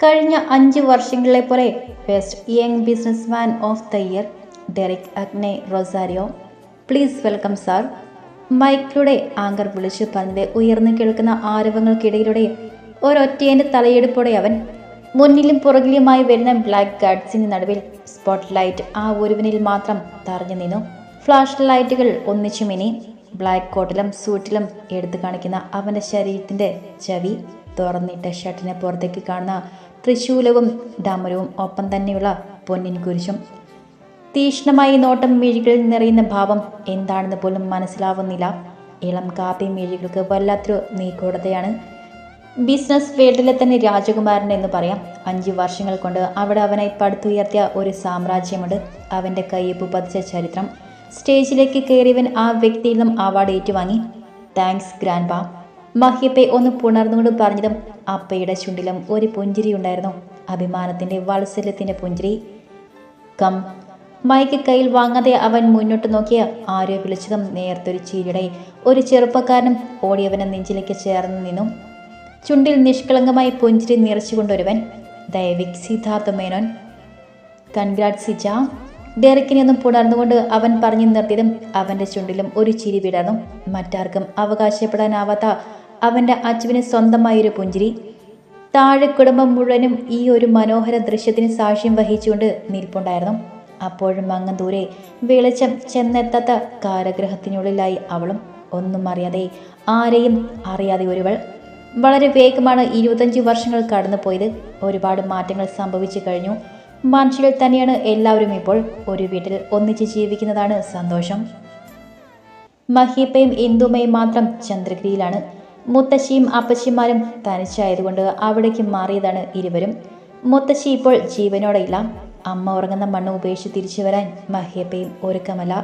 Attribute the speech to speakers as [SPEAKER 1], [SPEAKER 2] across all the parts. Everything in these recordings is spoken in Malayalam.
[SPEAKER 1] കഴിഞ്ഞ അഞ്ച് വർഷങ്ങളിലെ പോലെ best young business man of the year Derick Agne Rosario please welcome sir മൈക്കിലൂടെ anchor വിളിച്ചു പന്തെ ഉയർന്നു കേൾക്കുന്ന ആരവങ്ങൾക്കിടയിലൂടെ ഒരൊറ്റേന്റെ തലയെടുപ്പോടെ അവൻ മുന്നിലും പുറകിലുമായി വരുന്ന ബ്ലാക്ക് ഗാർഡ്സിന് നടുവിൽ സ്പോട്ട് ലൈറ്റ് ആ ഒരുവനിൽ മാത്രം തറഞ്ഞു നിന്നു. ഫ്ലാഷ് ലൈറ്റുകൾ ഒന്നിച്ചു മിനി ബ്ലാക്ക് കോട്ടിലും സൂട്ടിലും എടുത്തു കാണിക്കുന്ന അവന്റെ ശരീരത്തിന്റെ ചവി തുറന്നിട്ട ഷർട്ടിനെ പുറത്തേക്ക് കാണുന്ന തൃശൂലവും ഡാമരവും ഒപ്പം തന്നെയുള്ള പൊന്നിൻ കുരിശും. തീക്ഷ്ണമായി നോട്ടം മിഴികളിൽ നിറയുന്ന ഭാവം എന്താണെന്ന് പോലും മനസ്സിലാവുന്നില്ല. ഇളം കാപ്പി മിഴികൾക്ക് വല്ലാത്തൊരു നീക്കോടതയാണ്. ബിസിനസ് വേൾഡിലെ തന്നെ രാജകുമാരൻ എന്ന് പറയാം. അഞ്ച് വർഷങ്ങൾ കൊണ്ട് അവിടെ അവനെ പടുത്തുയർത്തിയ ഒരു സാമ്രാജ്യമുണ്ട്. അവന്റെ കയ്യൊപ്പ് പതിച്ച ചരിത്രം. സ്റ്റേജിലേക്ക് കയറിയവൻ ആ വ്യക്തിയിൽ നിന്നും അവാർഡ് ഏറ്റുവാങ്ങി. താങ്ക്സ് ഗ്രാൻഡ് പാ മഹ്യപ്പെ ഒന്ന് പുണർന്നുകൊണ്ട് പറഞ്ഞതും അപ്പയുടെ ചുണ്ടിലും ഒരു പുഞ്ചിരി ഉണ്ടായിരുന്നു. അഭിമാനത്തിന്റെ വാത്സല്യത്തിന്റെ പുഞ്ചിരി. കം. മൈക്ക് കയ്യിൽ വാങ്ങാതെ അവൻ മുന്നോട്ട് നോക്കിയ ആരോ വിളിച്ചതും നേർത്തൊരു ചീരിയുടെ ഒരു ചെറുപ്പക്കാരനും ഓടിയവനെ നെഞ്ചിലേക്ക് ചേർന്ന് നിന്നു. ചുണ്ടിൽ നിഷ്കളങ്കമായി പുഞ്ചിരി നിറച്ചുകൊണ്ടൊരുവൻ ദയവിക് സിദ്ധാർത്ഥ മേനോൻ. കൺഗ്രാറ്റ് സിജ. ഡെറിക്കിനെ ഒന്നും പുണർന്നുകൊണ്ട് അവൻ പറഞ്ഞു നിർത്തിയതും അവന്റെ ചുണ്ടിലും ഒരു ചിരി വിടർന്നു. മറ്റാർക്കും അവകാശപ്പെടാനാവാത്ത അവന്റെ അച്ചുവിന് സ്വന്തമായൊരു പുഞ്ചിരി. താഴെ കുടുംബം മുഴുവനും ഈ ഒരു മനോഹര ദൃശ്യത്തിന് സാക്ഷ്യം വഹിച്ചുകൊണ്ട് നിൽപ്പുണ്ടായിരുന്നു. അപ്പോഴും അങ്ങ് ദൂരെ വെളിച്ചം ചെന്നെത്താത്ത കാരഗ്രഹത്തിനുള്ളിലായി അവളും ഒന്നും അറിയാതെ ആരെയും അറിയാതെ ഒരുവൾ. വളരെ വേഗമാണ് ഇരുപത്തഞ്ച് വർഷങ്ങൾ കടന്നുപോയത്. ഒരുപാട് മാറ്റങ്ങൾ സംഭവിച്ചു കഴിഞ്ഞു. മനുഷ്യരിൽ തന്നെയാണ് എല്ലാവരും ഇപ്പോൾ ഒരു വീട്ടിൽ ഒന്നിച്ച് ജീവിക്കുന്നതാണ് സന്തോഷം. മഹീപ്പയും ഇന്ദുമയും മാത്രം ചന്ദ്രഗിരിയിലാണ്. മുത്തശ്ശിയും അപ്പച്ചിമാരും തനിച്ചായതുകൊണ്ട് അവിടേക്ക് മാറിയതാണ് ഇരുവരും. മുത്തശ്ശി ഇപ്പോൾ ജീവനോടെയില്ല. അമ്മ ഉറങ്ങുന്ന മണ്ണ് ഉപേക്ഷിച്ച് തിരിച്ചു വരാൻ മഹ്യപ്പയും ഒരുക്കമല്ല.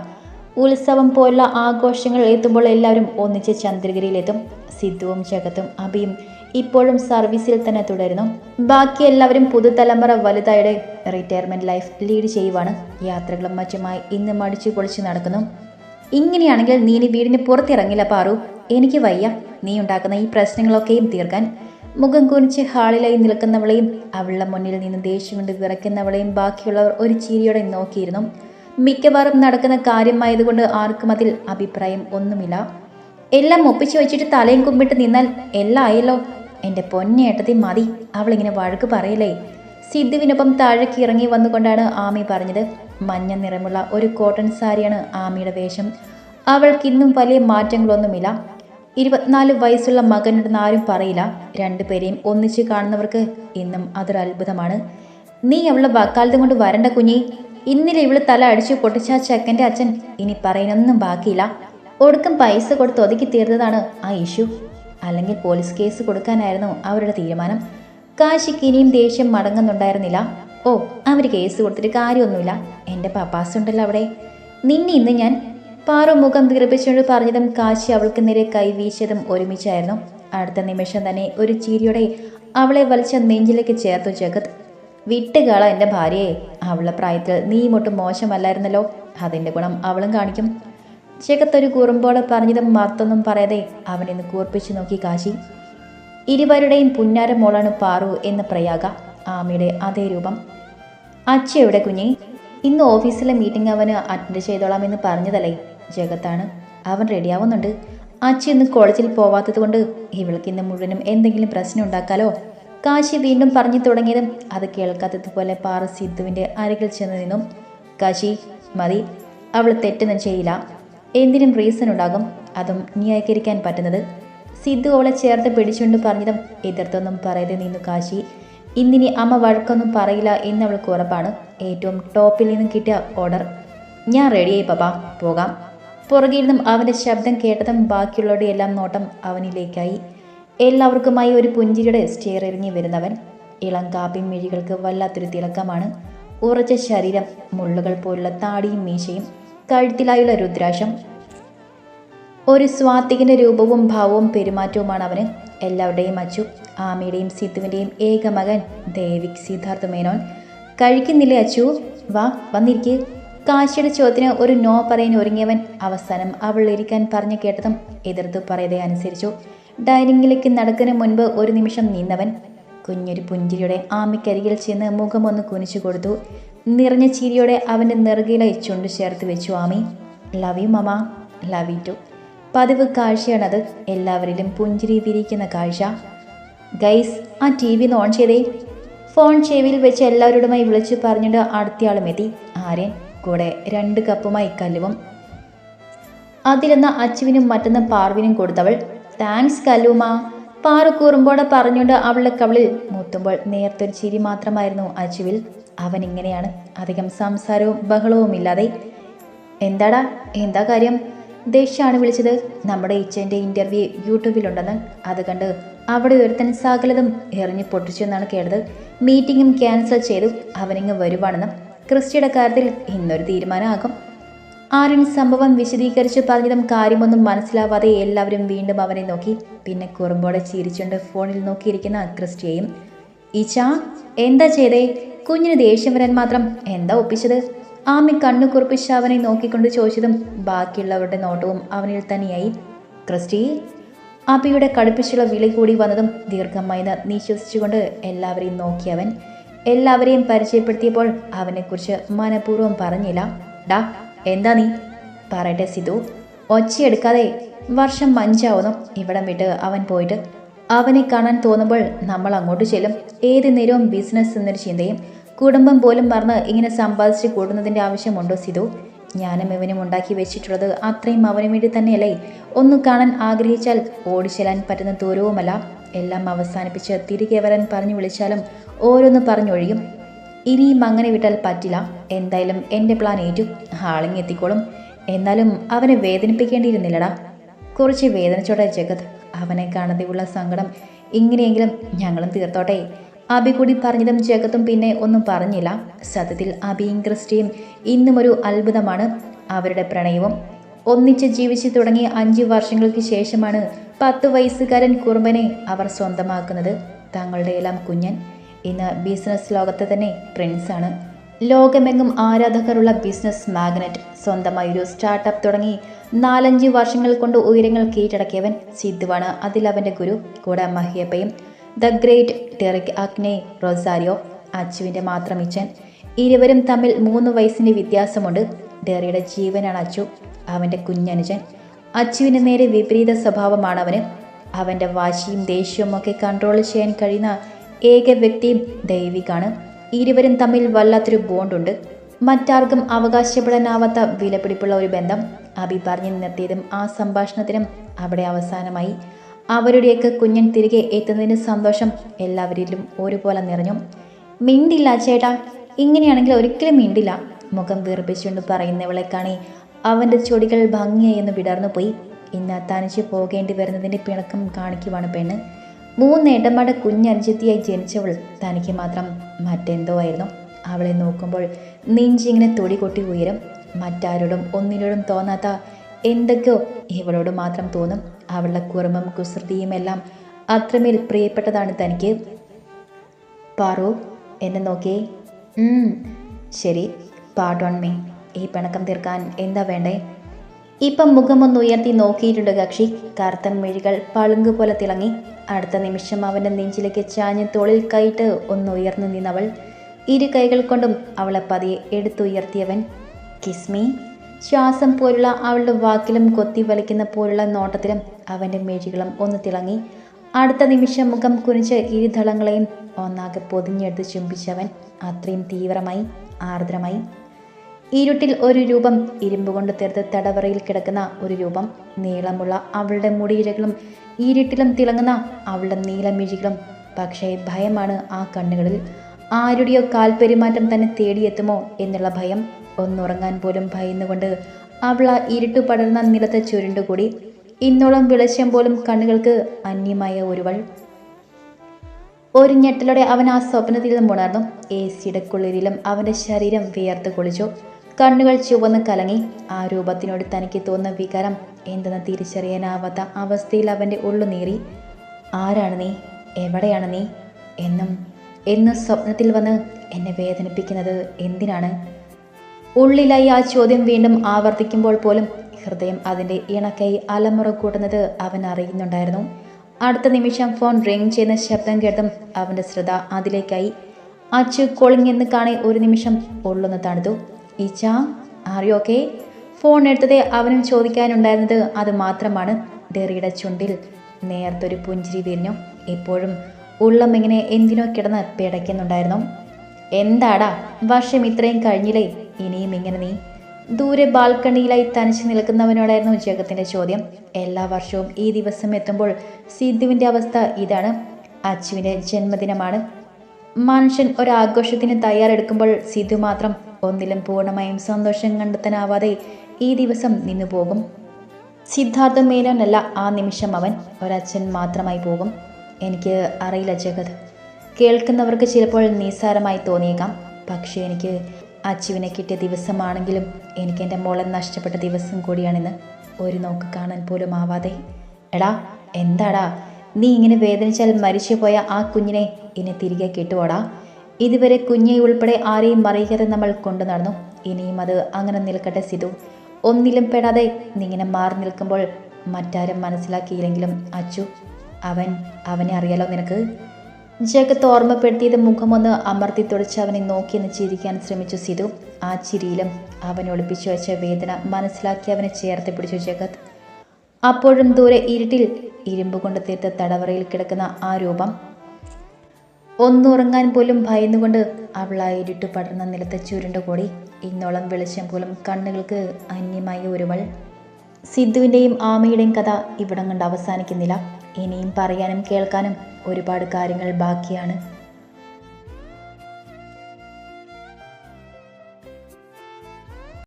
[SPEAKER 1] ഉത്സവം പോലുള്ള ആഘോഷങ്ങൾ എത്തുമ്പോൾ എല്ലാവരും ഒന്നിച്ച് ചന്ദ്രഗിരിയിലെത്തും. സിദ്ധുവും ജഗത്തും അബിയും ഇപ്പോഴും സർവീസിൽ തന്നെ തുടരുന്നു. ബാക്കി എല്ലാവരും പുതുതലമുറ വലുതായുടെ റിട്ടയർമെന്റ് ലൈഫ് ലീഡ് ചെയ്യുവാണ്. യാത്രകളും മറ്റുമായി ഇന്ന് മടിച്ചു പൊളിച്ച് നടക്കുന്നു. ഇങ്ങനെയാണെങ്കിൽ നീ ഇനി വീടിന് പുറത്തിറങ്ങില്ല പാറു. എനിക്ക് വയ്യ. നീ ഉണ്ടാക്കുന്ന ഈ പ്രശ്നങ്ങളൊക്കെയും തീർക്കാൻ മുഖം കുനിച്ച് ഹാളിലായി നിൽക്കുന്നവളെയും അവളുടെ മുന്നിൽ നിന്ന് ദേഷ്യം കൊണ്ട് വിറയ്ക്കുന്നവളെയും ബാക്കിയുള്ളവർ ഒരു ചിരിയോടെ നോക്കിയിരുന്നു. മിക്കവാറും നടക്കുന്ന കാര്യമായതുകൊണ്ട് ആർക്കും അതിൽ അഭിപ്രായം ഒന്നുമില്ല. എല്ലാം ഒപ്പിച്ചു വെച്ചിട്ട് തലയും കുമ്പിട്ട് നിന്നാൽ എല്ലാം ആയല്ലോ. എന്റെ പൊന്നേട്ടത്തി മതി. അവളിങ്ങനെ വഴക്ക് പറയലേ സിദ്ധുവിനൊപ്പം താഴേക്ക് ഇറങ്ങി വന്നുകൊണ്ടാണ് ആമി പറഞ്ഞത്. മഞ്ഞ നിറമുള്ള ഒരു കോട്ടൺ സാരിയാണ് ആമിയുടെ വേഷം. അവൾക്കിന്നും വലിയ മാറ്റങ്ങളൊന്നുമില്ല. ഇരുപത്തിനാല് വയസ്സുള്ള മകനുണ്ടെന്ന് ആരും പറയില്ല. രണ്ടുപേരെയും ഒന്നിച്ച് കാണുന്നവർക്ക് ഇന്നും അതൊരു അത്ഭുതമാണ്. നീ അവളെ വാക്കാലത്തും കൊണ്ട് വരണ്ട കുഞ്ഞി. ഇന്നലെ ഇവൾ തല അടിച്ചു പൊട്ടിച്ച ചെക്കന്റെ അച്ഛൻ ഇനി പറയാനൊന്നും ബാക്കിയില്ല. ഒടുക്കം പൈസ കൊടുത്ത് ഒതുക്കി തീർന്നതാണ് ആ ഇഷ്യൂ. അല്ലെങ്കിൽ പോലീസ് കേസ് കൊടുക്കാനായിരുന്നു അവരുടെ തീരുമാനം. കാശിക്ക് ഇനിയും ദേഷ്യം മടങ്ങുന്നുണ്ടായിരുന്നില്ല. ഓ അവർ കേസ് കൊടുത്തിട്ട് കാര്യമൊന്നുമില്ല. എന്റെ പപ്പാസുണ്ടല്ലോ അവിടെ. നിന്നെ ഇന്ന് ഞാൻ പാറു മുഖം വീർപ്പിച്ചുകൊണ്ട് പറഞ്ഞതും കാശി അവൾക്ക് നേരെ കൈ വീശിയതും ഒരുമിച്ചായിരുന്നു. അടുത്ത നിമിഷം തന്നെ ഒരു ചീരിയുടെ അവളെ വലിച്ച നെഞ്ചിലേക്ക് ചേർത്തു ജഗത്. വിട്ടുകള എന്റെ ഭാര്യയെ. അവളുടെ പ്രായത്തിൽ നീ ഒട്ടും മോശമല്ലായിരുന്നല്ലോ. അതിന്റെ ഗുണം അവളും കാണിക്കും. ജഗത്ത് ഒരു കുറുമ്പോടെ പറഞ്ഞതും മർത്തൊന്നും പറയാതെ അവനെന്ന് കൂർപ്പിച്ചു നോക്കി കാശി. ഇരുവരുടെയും പുന്നാര മോളാണ് പാറു എന്ന പ്രയാഗ. ആമയുടെ അതേ രൂപം. അച്ഛ എവിടെ കുഞ്ഞി? ഇന്ന് ഓഫീസിലെ മീറ്റിംഗ് അവന് അറ്റൻഡ് ചെയ്തോളാം എന്ന് പറഞ്ഞതല്ലേ. ജഗത്താണ്. അവൻ റെഡിയാവുന്നുണ്ട്. അച്ഛൻ ഇന്ന് കോളേജിൽ പോവാത്തത് കൊണ്ട് ഇവൾക്ക് ഇന്ന് മുഴുവനും എന്തെങ്കിലും പ്രശ്നം ഉണ്ടാക്കാലോ? കാശി വീണ്ടും പറഞ്ഞു തുടങ്ങിയതും അത് കേൾക്കാത്തതുപോലെ പാറ സിദ്ധുവിന്റെ അരികിൽ ചെന്ന് നിന്നും. കാശി മതി. അവൾ തെറ്റൊന്നും ചെയ്യില്ല. എന്തിനും റീസൺ ഉണ്ടാകും. അതും ന്യായീകരിക്കാൻ പറ്റുന്നത്. സിദ്ധു അവളെ ചേർത്ത് പിടിച്ചുകൊണ്ട് പറഞ്ഞതും എതിർത്തൊന്നും പറയാതെ നിന്നു കാശി. ഇന്നിനി അമ്മ വഴക്കൊന്നും പറയില്ല എന്ന് അവൾക്ക് ഉറപ്പാണ്. ഏറ്റവും ടോപ്പിൽ നിന്നും കിട്ടിയ ഓർഡർ ഞാൻ റെഡിയായി പപ്പാ. പോകാം. പുറകിൽ നിന്നും അവന്റെ ശബ്ദം കേട്ടതും ബാക്കിയുള്ളവരുടെ എല്ലാം നോട്ടം അവനിലേക്കായി. എല്ലാവർക്കുമായി ഒരു പുഞ്ചിരിയുടെ സ്റ്റെയർ ഇറങ്ങി വരുന്നവൻ ഇളം കാപ്പി മിഴികൾക്ക് വല്ലാത്തൊരു തിളക്കമാണ്. ഉറച്ച ശരീരം മുള്ളുകൾ പോലുള്ള താടിയും മീശയും കഴുത്തിലായുള്ള രുദ്രാശം ഒരു സ്വാത്തികിന്റെ രൂപവും ഭാവവും പെരുമാറ്റവുമാണ് അവന്. എല്ലാവരുടെയും അച്ചു ആമയുടെയും സിദ്ധുവിന്റെയും ഏക മകൻ ദേവിക് സിദ്ധാർത്ഥ മേനോൻ കഴിക്കുന്നില്ലേ അച്ചു? വാ വന്നിരിക്ക്. കാശിയുടെ ചോദ്യത്തിന് ഒരു നോ പറയാൻ ഒരുങ്ങിയവൻ അവസാനം അവൾ ഇരിക്കാൻ പറഞ്ഞു കേട്ടതും എതിർത്ത് പറയതേ അനുസരിച്ചു. ഡൈനിങ്ങിലേക്ക് നടക്കുന്നതിന് മുൻപ് ഒരു നിമിഷം നിന്നവൻ കുഞ്ഞൊരു പുഞ്ചിരിയുടെ ആമിക്കരികിൽ ചെന്ന് മുഖമൊന്ന് കുനിച്ചു കൊടുത്തു. നിറഞ്ഞ ചിരിയോടെ അവന്റെ നെറുകയിലായി ചുണ്ടു ചേർത്ത് വെച്ചു Ami. Love you mama. Love you too പതിവ് കാഴ്ചയാണത്. എല്ലാവരിലും പുഞ്ചിരി വിരിക്കുന്ന കാഴ്ച. ഗൈസ് ആ ടി വി ഓൺ ചെയ്തേ. ഫോൺ ചെവിയിൽ വെച്ച് എല്ലാവരോടുമായി വിളിച്ചു പറഞ്ഞിട്ട് അടുത്തയാളും എത്തി. ആര്യൻ കൂടെ രണ്ട് കപ്പ് മൈക്കല്ലുവും. അതിലൊന്ന് അച്ചുവിനും മറ്റൊന്ന് പാർവിനും കൊടുത്തവൾ താങ്ക്സ് കല്ലുമാ പാറു കൂറുമ്പോടെ പറഞ്ഞുകൊണ്ട് അവളുടെ കവളിൽ മുത്തുമ്പോൾ നേർത്തൊരു ചിരി മാത്രമായിരുന്നു അച്ചുവിൽ. അവൻ ഇങ്ങനെയാണ് അധികം സംസാരവും ബഹളവും ഇല്ലാതെ എന്താടാ? എന്താ കാര്യം? ദേഷ്യാണ് വിളിച്ചത്. നമ്മുടെ ഇച്ചന്റെ ഇന്റർവ്യൂ യൂട്യൂബിലുണ്ടെന്ന്. അത് കണ്ട് അവിടെ ഒരുത്തൻ സകലതും എറിഞ്ഞ് പൊട്ടിച്ചു എന്നാണ് കേട്ടത്. മീറ്റിങ്ങും ക്യാൻസൽ ചെയ്തു. അവനിങ്ങ് വരുവാണെന്ന് ക്രിസ്റ്റിയുടെ കാര്യത്തിൽ ഇന്നൊരു തീരുമാനമാകും. ആര്യൻ സംഭവം വിശദീകരിച്ച് പറഞ്ഞതും കാര്യമൊന്നും മനസ്സിലാവാതെ എല്ലാവരും വീണ്ടും അവനെ നോക്കി. പിന്നെ കുറുമ്പോടെ ചിരിച്ചുകൊണ്ട് ഫോണിൽ നോക്കിയിരിക്കുന്ന ക്രിസ്റ്റിയെയും ഈച്ച എന്താ ചെയ്തേ? കുഞ്ഞിന് ദേഷ്യം വരാൻ മാത്രം എന്താ ഒപ്പിച്ചത്? ആമി കണ്ണു കുറിപ്പിച്ച് അവനെ നോക്കിക്കൊണ്ട് ചോദിച്ചതും ബാക്കിയുള്ളവരുടെ നോട്ടവും അവനിൽ തന്നെയായി. ക്രിസ്റ്റി അപ്പിയുടെ കടുപ്പിച്ചുള്ള വിളി കൂടി വന്നതും ദീർഘമായി നിശ്വസിച്ചുകൊണ്ട് എല്ലാവരെയും നോക്കിയവൻ എല്ലാവരെയും പരിചയപ്പെടുത്തിയപ്പോൾ അവനെക്കുറിച്ച് മനഃപൂർവം പറഞ്ഞില്ല. ഡാ എന്താ നീ? പറയട്ടെ സിധു ഒച്ചയെടുക്കാതെ വർഷം മഞ്ചാവുന്നു ഇവിടം വിട്ട് അവൻ പോയിട്ട്. അവനെ കാണാൻ തോന്നുമ്പോൾ നമ്മൾ അങ്ങോട്ട് ചെല്ലും. ഏത് നേരവും ബിസിനസ് എന്നൊരു ചിന്തയും കുടുംബം പോലും മറന്ന് ഇങ്ങനെ സമ്പാദിച്ച് കൂടുന്നതിന്റെ ആവശ്യമുണ്ടോ സിധു ഞാനും ഇവനും ഉണ്ടാക്കി വെച്ചിട്ടുള്ളത് അത്രയും അവന് വേണ്ടി തന്നെയല്ലേ? ഒന്ന് കാണാൻ ആഗ്രഹിച്ചാൽ ഓടിച്ചെല്ലാൻ പറ്റുന്ന ദൂരവുമല്ല. എല്ലാം അവസാനിപ്പിച്ച് തിരികെ വരാൻ പറഞ്ഞു വിളിച്ചാലും ഓരോന്ന് പറഞ്ഞൊഴിയും. ഇനിയും അങ്ങനെ വിട്ടാൽ പറ്റില്ല. എന്തായാലും എന്റെ പ്ലാൻ ഏറ്റു. ഹാളിങ് എത്തിക്കോളും. എന്നാലും അവനെ വേദനിപ്പിക്കേണ്ടിയിരുന്നില്ലടാ. കുറച്ച് വേദനിച്ചോട്ടെ ജഗത് അവനെ കാണാതെയുള്ള സങ്കടം ഇങ്ങനെയെങ്കിലും ഞങ്ങളും തീർത്തോട്ടെ. അബി കൂടി പറഞ്ഞതും ജഗത്തും പിന്നെ ഒന്നും പറഞ്ഞില്ല. സത്യത്തിൽ അബിയും ക്രിസ്റ്റിയും ഇന്നും ഒരു അത്ഭുതമാണ് അവരുടെ പ്രണയവും. ഒന്നിച്ച് ജീവിച്ചു തുടങ്ങിയ അഞ്ച് വർഷങ്ങൾക്ക് ശേഷമാണ് പത്ത് വയസ്സുകാരൻ കുറുമ്പനെ അവർ സ്വന്തമാക്കുന്നത് തങ്ങളുടെ എല്ലാം കുഞ്ഞൻ. ഇന്ന് ബിസിനസ് ലോകത്തെ തന്നെ പ്രിൻസാണ് ലോകമെങ്ങും ആരാധകരുള്ള ബിസിനസ് മാഗ്നറ്റ്. സ്വന്തമായി ഒരു സ്റ്റാർട്ടപ്പ് തുടങ്ങി നാലഞ്ച് വർഷങ്ങൾ കൊണ്ട് ഉയരങ്ങൾ കീഴടക്കിയവൻ സിദ്ധുവാണ്. അതിൽ അവന്റെ ഗുരു കൂടെ മഹിയപ്പയും ദ ഗ്രേറ്റ് ടെറിക് അഗ്നെ റൊസാരിയോ അച്ചുവിന്റെ മാത്രം ഇരുവരും തമ്മിൽ മൂന്ന് വയസ്സിന്റെ വ്യത്യാസമുണ്ട്. ഡെറിയുടെ ജീവനാണ് അച്ചു അവന്റെ കുഞ്ഞനുജൻ. അച്ചുവിന് നേരെ വിപരീത സ്വഭാവമാണ് അവന് അവന്റെ വാശിയും ദേഷ്യവും ഒക്കെ കൺട്രോൾ ചെയ്യാൻ കഴിയുന്ന ഏക വ്യക്തിയും ദൈവികാണ്. ഇരുവരും തമ്മിൽ വല്ലാത്തൊരു ബോണ്ടുണ്ട് മറ്റാർക്കും അവകാശപ്പെടാനാവാത്ത വിലപിടിപ്പുള്ള ഒരു ബന്ധം. അബി പറഞ്ഞു നിർത്തിയതും ആ സംഭാഷണത്തിനും അവിടെ അവസാനമായി. അവരുടെയൊക്കെ കുഞ്ഞൻ തിരികെ എത്തുന്നതിന് സന്തോഷം എല്ലാവരിലും ഒരുപോലെ നിറഞ്ഞു. മിണ്ടില്ല ചേട്ടാ ഇങ്ങനെയാണെങ്കിൽ ഒരിക്കലും മിണ്ടില്ല. മുഖം വീർപ്പിച്ചുകൊണ്ട് പറയുന്നവളെ കാണി അവന്റെ ചൊടികൾ ഭംഗിയെന്ന് വിടർന്നു പോയി. ഇന്ന് തനിച്ച് പോകേണ്ടി വരുന്നതിന്റെ പിണക്കം കാണിക്കുവാണ് പെണ്ണ്. മൂന്നേട്ടന്മാരുടെ കുഞ്ഞനുജത്തിയായി ജനിച്ചവൾ തനിക്ക് മാത്രം മറ്റെന്തോ ആയിരുന്നു. അവളെ നോക്കുമ്പോൾ നെഞ്ചിങ്ങനെ തൊടി കൊട്ടി ഉയരും. മറ്റാരോടും ഒന്നിനോടും തോന്നാത്ത എന്തൊക്കെയോ ഇവളോട് മാത്രം തോന്നും. അവളുടെ കുറുമ്പും കുസൃതിയും എല്ലാം അത്രമേൽ പ്രിയപ്പെട്ടതാണ് തനിക്ക്. പാറു എന്നെ നോക്കിയേ. ശരി. പാട്ടോൺ മീ ഈ പിണക്കം തീർക്കാൻ എന്താ വേണ്ടേ? ഇപ്പം മുഖമൊന്ന് ഉയർത്തി നോക്കിയിട്ടുണ്ട് കക്ഷി. കറുത്ത മിഴികൾ പളുങ്ക് പോലെ തിളങ്ങി. അടുത്ത നിമിഷം അവന്റെ നെഞ്ചിലേക്ക് ചാഞ്ഞ് തോളിൽ കൈയിട്ട് ഒന്ന് ഉയർന്നു നിന്നവൾ ഇരു കൈകൾ കൊണ്ടും അവളെ പതിയെ എടുത്തുയർത്തിയവൻ കിസ്മി ശ്വാസം പോലുള്ള അവളുടെ വാക്കിലും കൊത്തി വലിക്കുന്ന പോലുള്ള നോട്ടത്തിലും അവന്റെ മിഴികളും ഒന്ന് തിളങ്ങി. അടുത്ത നിമിഷം മുഖം കുനിച്ച് ഇരുതളങ്ങളെയും ഒന്നാകെ പൊതിഞ്ഞെടുത്ത് ചുംബിച്ചവൻ അത്രയും തീവ്രമായി ആർദ്രമായി. ഇരുട്ടിൽ ഒരു രൂപം ഇരുമ്പ് കൊണ്ട് തീർത്ത് തടവറയിൽ കിടക്കുന്ന ഒരു രൂപം നീളമുള്ള അവളുടെ മുടിയിഴകളും ഇരുട്ടിലും തിളങ്ങുന്ന അവളുടെ നീലമിഴികളും പക്ഷേ ഭയമാണ് ആ കണ്ണുകളിൽ. ആരുടെയോ കാൽപെരുമാറ്റം തന്നെ തേടിയെത്തുമോ എന്നുള്ള ഭയം. ഒന്നുറങ്ങാൻ പോലും ഭയന്നുകൊണ്ട് അവൾ ആ ഇരുട്ടു പടർന്ന നിലത്ത് ചുരുണ്ടുകൂടി. ഇന്നോളം വെളിച്ചം പോലും കണ്ണുകൾക്ക് അന്യമായ ഒരുവൾ. ഒരു ഞെട്ടലോടെ അവൻ ആ സ്വപ്നത്തിൽ നിന്നും ഉണർന്നു. എ സിയുടെ കുളിരിലും അവന്റെ ശരീരം വിയർത്ത് കുളിച്ചു. കണ്ണുകൾ ചുവന്ന് കലങ്ങി. ആ രൂപത്തിനോട് തനിക്ക് തോന്നുന്ന വികാരം എന്തെന്ന് തിരിച്ചറിയാനാവാത്ത അവസ്ഥയിൽ അവന്റെ ഉള്ളു നീറി. ആരാണ് നീ? എവിടെയാണ് നീ? എന്നും എന്ന് സ്വപ്നത്തിൽ വന്ന് എന്നെ വേദനിപ്പിക്കുന്നത് എന്തിനാണ്? ഉള്ളിലായി ആ ചോദ്യം വീണ്ടും ആവർത്തിക്കുമ്പോൾ പോലും ഹൃദയം അതിന്റെ ഇണക്കൈ അലമുറ കൂട്ടുന്നത് അവൻ അറിയുന്നുണ്ടായിരുന്നു. അടുത്ത നിമിഷം ഫോൺ റിംഗ് ചെയ്യുന്ന ശബ്ദം കേട്ടും അവന്റെ ശ്രദ്ധ അതിലേക്കായി. അച്ചു എന്ന് കാണെ ഒരു നിമിഷം ഉള്ളൊന്ന് തണുത്തു. ഈച്ച ആറിയോ ഓക്കെ ഫോൺ എടുത്തതേ അവനും ചോദിക്കാനുണ്ടായിരുന്നത് അത് മാത്രമാണ്. ഡെറിയുടെ ചുണ്ടിൽ നേർത്തൊരു പുഞ്ചിരി വിരിഞ്ഞു. ഇപ്പോഴും ഉള്ളം ഇങ്ങനെ എന്തിനോ കിടന്ന് പിടയ്ക്കുന്നുണ്ടായിരുന്നു. എന്താടാ വർഷം ഇത്രയും കഴിഞ്ഞില്ലേ? ഇനിയും ഇങ്ങനെ നീ? ദൂരെ ബാൽക്കണിയിലായി തനിച്ച് നിൽക്കുന്നവനോടായിരുന്നു ജഗത്തിന്റെ ചോദ്യം. എല്ലാ വർഷവും ഈ ദിവസം എത്തുമ്പോൾ സിദ്ധുവിന്റെ അവസ്ഥ ഇതാണ്. അച്ചുവിന്റെ ജന്മദിനമാണ്. മനുഷ്യൻ ഒരാഘോഷത്തിന് തയ്യാറെടുക്കുമ്പോൾ സിദ്ധു മാത്രം ഒന്നിലും പൂർണമായും സന്തോഷം കണ്ടെത്താനാവാതെ ഈ ദിവസം നിന്നു പോകും. സിദ്ധാർത്ഥ മേനോനല്ല ആ നിമിഷം അവൻ ഒരച്ഛൻ മാത്രമായി പോകും. എനിക്ക് അറിയില്ല ജഗത്. കേൾക്കുന്നവർക്ക് ചിലപ്പോൾ നിസ്സാരമായി തോന്നിയേക്കാം. പക്ഷേ എനിക്ക് അച്ചുവിനെ കിട്ടിയ ദിവസമാണെങ്കിലും എനിക്ക് എന്റെ മോളെ നഷ്ടപ്പെട്ട ദിവസം കൂടിയാണിന്ന്. ഒരു നോക്ക് കാണാൻ പോലും ആവാതെ. എടാ എന്താടാ? നീ ഇങ്ങനെ വേദനിച്ചാൽ മരിച്ചു പോയ ആ കുഞ്ഞിനെ ഇനി തിരികെ കിട്ടുവോടാ? ഇതുവരെ കുഞ്ഞെ ഉൾപ്പെടെ ആരെയും മറിയിക്കാതെ നമ്മൾ കൊണ്ടു നടന്നു. ഇനിയും അത് അങ്ങനെ നിൽക്കട്ടെ സിധു. ഒന്നിലും പെടാതെ നിങ്ങനെ മാറി നിൽക്കുമ്പോൾ മറ്റാരും മനസ്സിലാക്കിയില്ലെങ്കിലും അച്ചു അവൻ അവനെ അറിയാലോ നിനക്ക്? ജഗത്ത് ഓർമ്മപ്പെടുത്തിയത് മുഖമൊന്ന് അമർത്തി തുടച്ച് അവനെ നോക്കിയെന്ന് ചിരിക്കാൻ ശ്രമിച്ചു സിധു. ആ ചിരിയിലും അവൻ ഒളിപ്പിച്ചു വെച്ച വേദന മനസ്സിലാക്കി അവനെ ചേർത്ത് പിടിച്ചു ജഗത് അപ്പോഴും ദൂരെ ഇരുട്ടിൽ ഇരുമ്പ് കൊണ്ട് തീർത്ത തടവറയിൽ കിടക്കുന്ന ആ രൂപം ഒന്നുറങ്ങാൻ പോലും ഭയന്നുകൊണ്ട് അവൾ ആ ഇരുട്ട് പടർന്ന നിലത്തെ ചുരുണ്ട കൂടി. ഇന്നോളം വെളിച്ചം പോലും കണ്ണുകൾക്ക് അന്യമായ ഒരുവൾ സിദ്ധുവിന്റെയും ആമയുടെയും കഥ ഇവിടം കൊണ്ട് അവസാനിക്കുന്നില്ല. ഇനിയും പറയാനും കേൾക്കാനും ഒരുപാട് കാര്യങ്ങൾ ബാക്കിയാണ്.